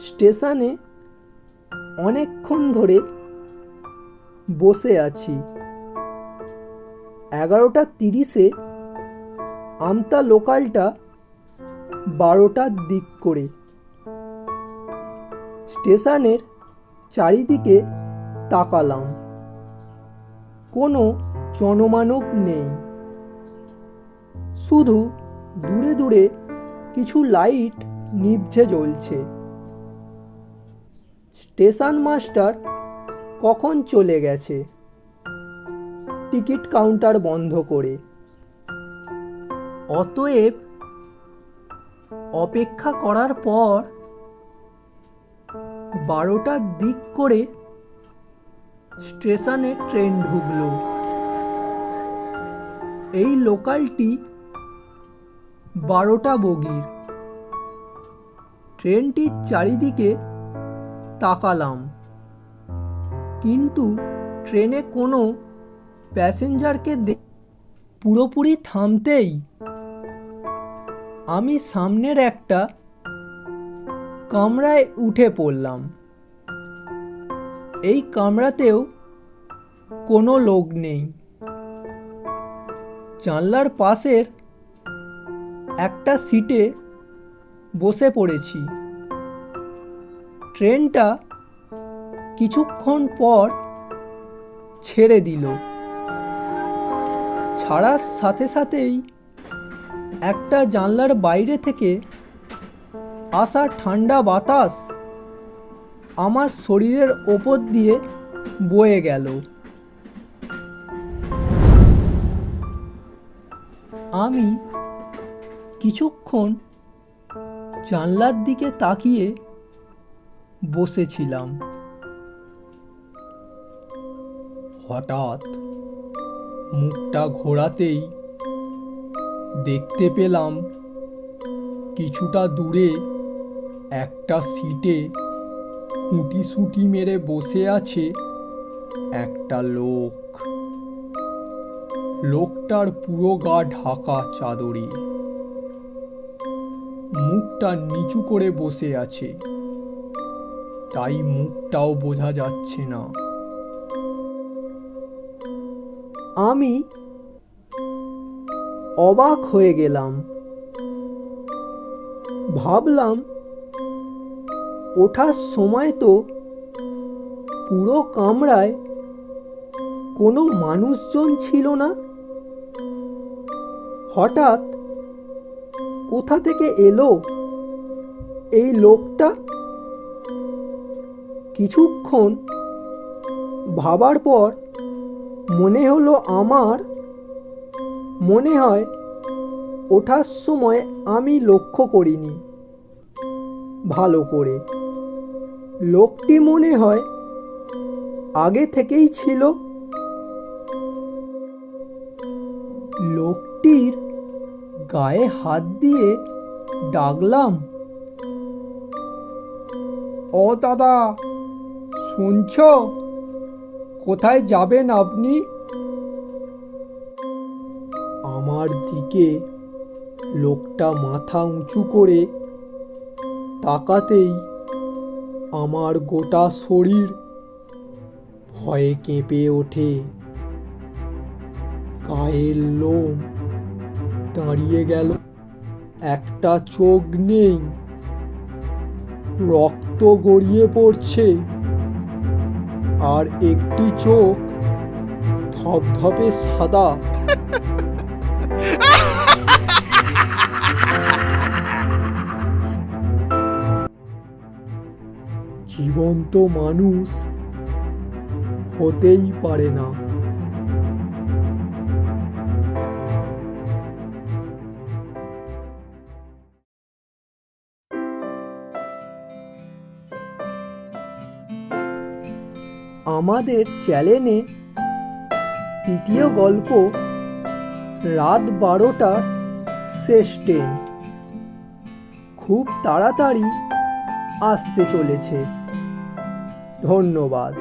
স্টেশনে অনেকক্ষণ ধরে বসে আছি। এগারোটা তিরিশে আমতা লোকালটা বারোটার দিক করে। স্টেশনের চারিদিকে তাকালাম। কোনো জনমানব নেই। শুধু দূরে দূরে কিছু লাইট নিভছে জ্বলছে। স্টেশন মাস্টার কখন চলে গেছে? টিকিট কাউন্টার বন্ধ করে। অতএব অপেক্ষা করার পর বারোটার দিক করে স্টেশনে ট্রেন ঢুকলো। এই লোকালটি বারোটা বগির। ট্রেনটির চারিদিকে তাকালাম। কিন্তু ট্রেনে কোনো প্যাসেঞ্জারকে পুরোপুরি থামতেই আমি সামনের একটা কামরায় উঠে পড়লাম। এই কামরাতেও কোনো লোক নেই। জানলার পাশের একটা সিটে বসে পড়েছি। ট্রেনটা কিছুক্ষণ পর ছেড়ে দিল। ছাড়ার সাথে সাথেই একটা জানলার বাইরে থেকে আসা ঠান্ডা বাতাস আমার শরীরের ওপর দিয়ে বয়ে গেল। আমি কিছুক্ষণ জানলার দিকে তাকিয়ে বসেছিলাম। হঠাৎ মুখটা ঘোরাতেই দেখতে পেলাম কিছুটা দূরে একটা সিটে খুঁটি সুটি মেরে বসে আছে একটা লোক। লোকটার পুরো গা ঢাকা চাদরে। মুখটা নিচু করে বসে আছে। তাই মুখটাও বোঝা যাচ্ছে না। আমি অবাক হয়ে গেলাম। ভাবলাম, ওঠার সময় তো পুরো কামরায় কোনো মানুষজন ছিল না। হঠাৎ কোথা থেকে এলো এই লোকটা? কিছুক্ষণ ভাবার পর মনে হলো আমার মনে হয় ওঠার সময় আমি লক্ষ্য করিনি। ভালো করে। লোকটি মনে হয় আগে থেকেই ছিল। লোকটির গায়ে হাত দিয়ে ডাকলাম, ও দাদা শুনছ? কোথায় যাবেন আপনি? আমার দিকে লোকটা মাথা উঁচু করে তাকাতেই আমার গোটা শরীর ভয়ে কেঁপে ওঠে। গায়ের লোম দাঁড়িয়ে গেল। একটা চোখ নেই। রক্ত গড়িয়ে পড়ছে। আর একটি চোখ ধপধপে সাদা। জীবন্ত মানুষ হতেই পারে না। আমাদের চ্যানেলে তৃতীয় গল্প রাত বারোটার শেষ ট্রেন। খুব তাড়াতাড়ি আসতে চলেছে। ধন্যবাদ।